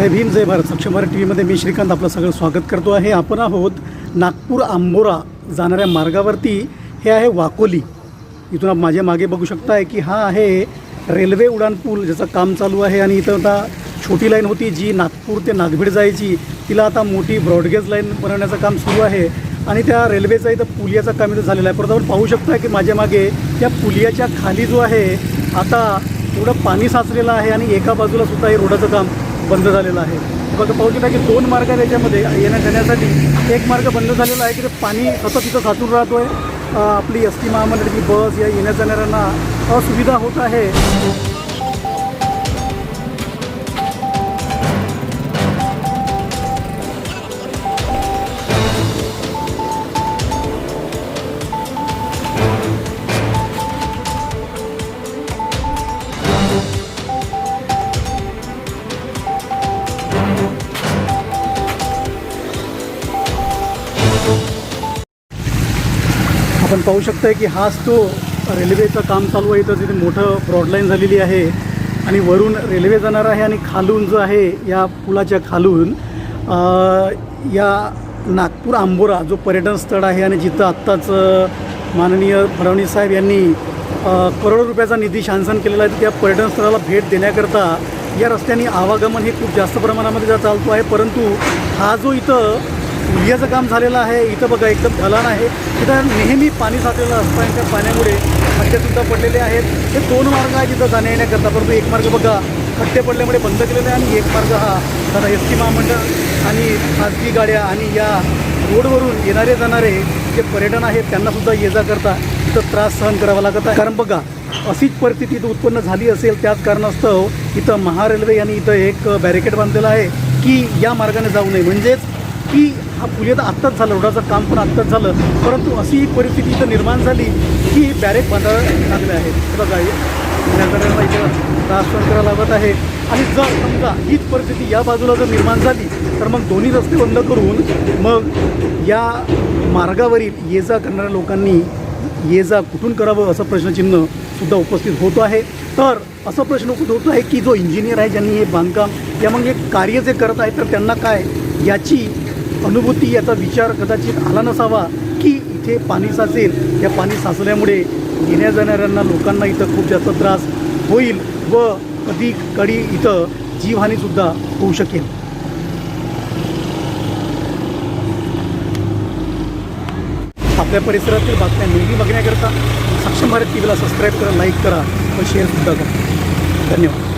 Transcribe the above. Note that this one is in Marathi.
जय भीम जय भारत. सक्षम भारत टी व्हीमध्ये मी श्रीकांत. आपलं सगळं स्वागत करतो आहे. आपण आहोत नागपूर आंबोरा जाणाऱ्या मार्गावरती. हे आहे वाकोली. इथून आप माझ्या मागे बघू शकताय की हा आहे रेल्वे उड्डाण पूल ज्याचं काम चालू आहे आणि इथं आता छोटी लाईन होती जी नागपूर ते नागभीड जायची. तिला आता मोठी ब्रॉडगेज लाईन बनवण्याचं काम सुरू आहे. आणि त्या रेल्वेचा इथं पुलियाचं काम इथं झालेलं आहे. परत आपण पाहू शकता की माझ्या मागे त्या पुलियाच्या खाली जो आहे आता एवढं पाणी साचलेलं आहे आणि एका बाजूला सुद्धा हे रोडाचं काम बंद झालेलं आहे. फक्त पाहू शकता की दोन मार्ग आहेत याच्यामध्ये येण्या जाण्यासाठी. एक मार्ग बंद झालेला आहे की ते पाणी सतत तिथं साचून राहतो आहे आपली एस टी महामंडळाची बस या येण्या जाणाऱ्यांना असुविधा होत आहे. आपण पाहू शकताय की हाच तो रेल्वेचं काम चालू आहे. इथं तिथे मोठं ब्रॉडलाईन झालेली आहे. आणि वरून रेल्वे जाणार आहे आणि खालून जो आहे या पुलाच्या खालून या नागपूर आंबोरा जो पर्यटन स्थळ आहे आणि जिथं आत्ताच माननीय फडणवीस साहेब यांनी करोडो रुपयाचा निधी शासन केलेला आहे. त्या पर्यटन स्थळाला भेट देण्याकरता या रस्त्याने आवागमन हे खूप जास्त प्रमाणामध्ये चालतो आहे. परंतु हा जो इथं पुलियाचं काम झालेलं आहे. इथं बघा एकदम ढलान आहे. तिथं नेहमी पाणी साचलेलं असतं आणि त्या पाण्यामुळे खड्डेसुद्धा पडलेले आहेत. हे दोन मार्ग आहेत तिथं जाण्या येण्याकरता. परंतु एक मार्ग बघा खड्डे पडल्यामुळे बंद केलेले आहे आणि एक मार्ग हा आता एस टी महामंडळ आणि खाजगी गाड्या आणि या रोडवरून येणारे जाणारे जे पर्यटन आहेत त्यांनासुद्धा ये जा करता इथं त्रास सहन करावा लागत आहे. कारण बघा अशीच परिस्थिती इथं उत्पन्न झाली असेल त्याच कारणास्तव इथं महारेल्वे यांनी इथं एक बॅरिकेड बांधलेलं आहे की या मार्गाने जाऊ नये. म्हणजेच की हा पुले तर आत्ताच झालं रोडाचं काम पण आत्ताच झालं परंतु अशी ही परिस्थिती इथं निर्माण झाली की बॅरेक बांधावे लागले आहेत. बघा हे इथं त्रास सहन लागत आहे. आणि जर समजा हीच परिस्थिती या बाजूला जर निर्माण झाली तर मग दोन्ही रस्ते बंद करून मग या मार्गावरील ये जा करणाऱ्या लोकांनी ये जा कुठून करावं असं प्रश्नचिन्ह सुद्धा उपस्थित होत आहे. तर असं प्रश्न होतो आहे की जो इंजिनियर आहे ज्यांनी हे बांधकाम या मग हे कार्य जे करत आहे तर त्यांना काय याची अनुभूती याचा विचार कदाचित आला नसावा की इथे पाणी साचेल. या पाणी साचल्यामुळे येण्या जाणाऱ्यांना लोकांना इथं खूप जास्त त्रास होईल व कधी कडी इथं जीवहानीसुद्धा होऊ शकेल. आपल्या परिसरातील बातम्या नेहमी बघण्याकरता सक्षम भारत टी व्हीला सबस्क्राईब करा लाईक करा व शेअरसुद्धा करा. धन्यवाद.